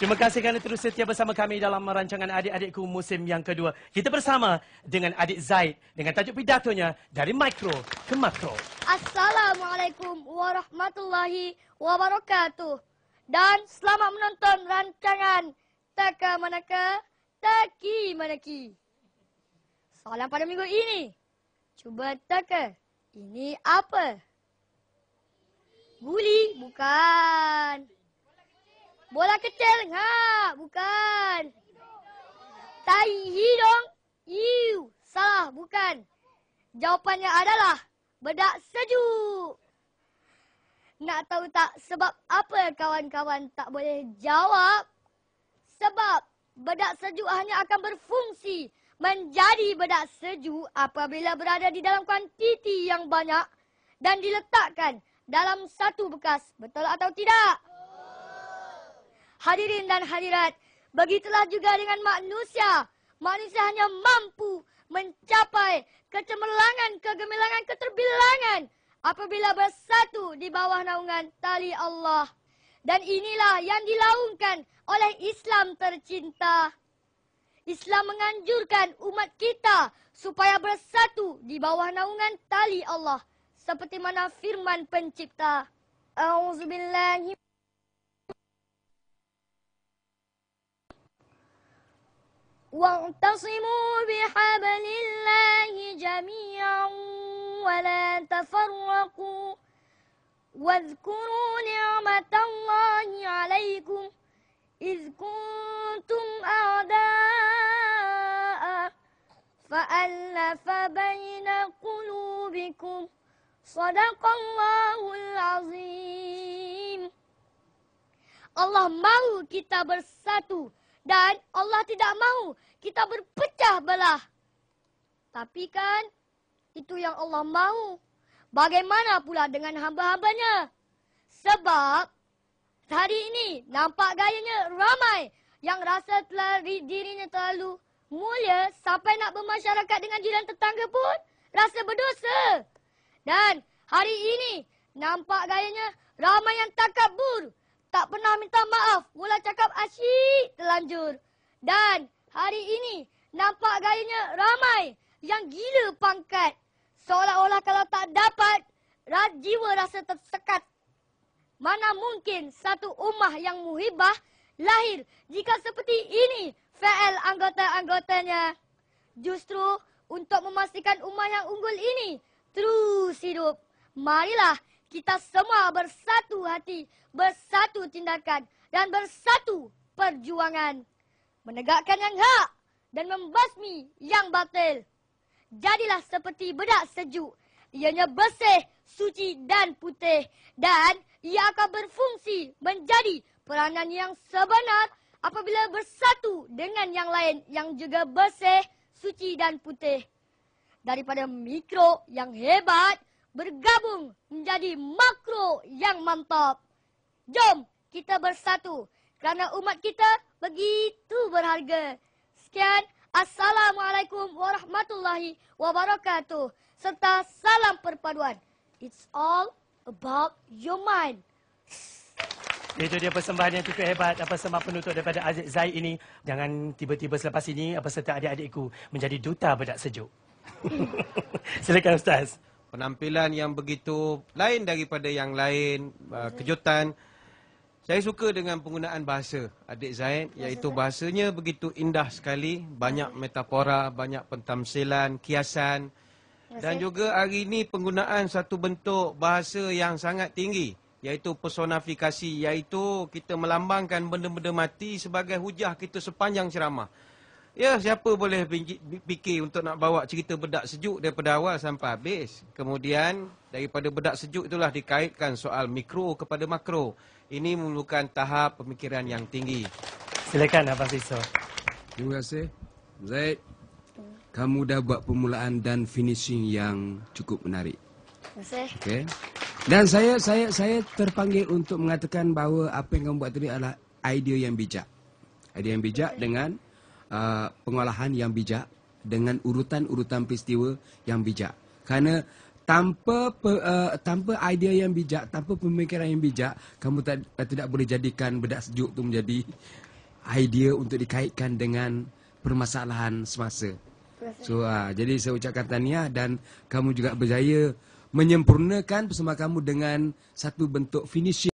Terima kasih kerana terus setia bersama kami dalam rancangan Adik-Adikku musim yang kedua. Kita bersama dengan adik Zaid dengan tajuk pidatonya dari mikro ke makro. Assalamualaikum warahmatullahi wabarakatuh. Dan selamat menonton rancangan Taka Manaka Taki Manaki. Soalan pada minggu ini. Cuba teka. Ini apa? Guli? Bukan. Bola kecil? Ha, bukan. Tai hidung? Iu, salah, bukan. Jawapannya adalah bedak sejuk. Nak tahu tak sebab apa kawan-kawan tak boleh jawab? Sebab bedak sejuk hanya akan berfungsi menjadi bedak sejuk apabila berada di dalam kuantiti yang banyak dan diletakkan dalam satu bekas. Betul atau tidak? Hadirin dan hadirat, begitulah juga dengan manusia. Manusia hanya mampu mencapai kecemerlangan, kegemilangan, keterbilangan apabila bersatu di bawah naungan tali Allah. Dan inilah yang dilaungkan oleh Islam tercinta. Islam menganjurkan umat kita supaya bersatu di bawah naungan tali Allah. Seperti mana firman pencipta. A'udzubillahi واعتصموا بحبل الله جميعا ولا تفرقوا واذكروا نعمة الله عليكم إذ كنتم أعداء فألف بين قلوبكم صدق الله العظيم. Allah mahu kita bersatu dan Allah tidak mahu kita berpecah belah. Tapi kan itu yang Allah mahu. Bagaimana pula dengan hamba-hambanya? Sebab hari ini nampak gayanya ramai yang rasa telah dirinya terlalu mulia sampai nak bermasyarakat dengan jiran tetangga pun rasa berdosa. Dan hari ini nampak gayanya ramai yang takabur tak pernah minta maaf, mula cakap asyik terlanjur. Dan hari ini nampak gayanya ramai yang gila pangkat. Seolah-olah kalau tak dapat, jiwa rasa tersekat. Mana mungkin satu ummah yang muhibah lahir jika seperti ini fail anggota-anggotanya. Justru untuk memastikan ummah yang unggul ini terus hidup. Marilah kita semua bersatu hati, bersatu tindakan dan bersatu perjuangan. Menegakkan yang hak dan membasmi yang batil. Jadilah seperti bedak sejuk. Ianya bersih, suci dan putih. Dan ia akan berfungsi menjadi peranan yang sebenar apabila bersatu dengan yang lain yang juga bersih, suci dan putih. Daripada mikro yang hebat, bergabung menjadi makro yang mantap. Jom kita bersatu kerana umat kita begitu berharga. Sekian, Assalamualaikum warahmatullahi wabarakatuh. Serta salam perpaduan. It's all about your mind. Itu dia persembahan yang cukup hebat apa sembah penutup daripada Aziz Zaid ini. Jangan tiba-tiba selepas ini apa serta adik-adikku menjadi duta bedak sejuk. Silakan Ustaz penampilan yang begitu lain daripada yang lain, uh, kejutan. Saya suka dengan penggunaan bahasa adik Zaid, iaitu bahasanya begitu indah sekali, banyak metafora, banyak pentamsilan, kiasan. Dan juga hari ini penggunaan satu bentuk bahasa yang sangat tinggi, iaitu personifikasi, iaitu kita melambangkan benda-benda mati sebagai hujah kita sepanjang ceramah. Ya, siapa boleh fikir untuk nak bawa cerita bedak sejuk daripada awal sampai habis. Kemudian, daripada bedak sejuk itulah dikaitkan soal mikro kepada makro. Ini memerlukan tahap pemikiran yang tinggi. Silakan Abang Fiso. Terima kasih. Zaid, kamu dah buat permulaan dan finishing yang cukup menarik. Terima kasih. Okay. Dan saya saya saya terpanggil untuk mengatakan bahawa apa yang kamu buat tadi adalah idea yang bijak. Idea yang bijak dengan uh, pengolahan yang bijak dengan urutan-urutan peristiwa yang bijak. Kerana tanpa uh, tanpa idea yang bijak, tanpa pemikiran yang bijak, kamu tak, uh, tidak boleh jadikan bedak sejuk itu menjadi idea untuk dikaitkan dengan permasalahan semasa. So uh, jadi saya ucapkan tahniah dan kamu juga berjaya menyempurnakan persembahan kamu dengan satu bentuk finishing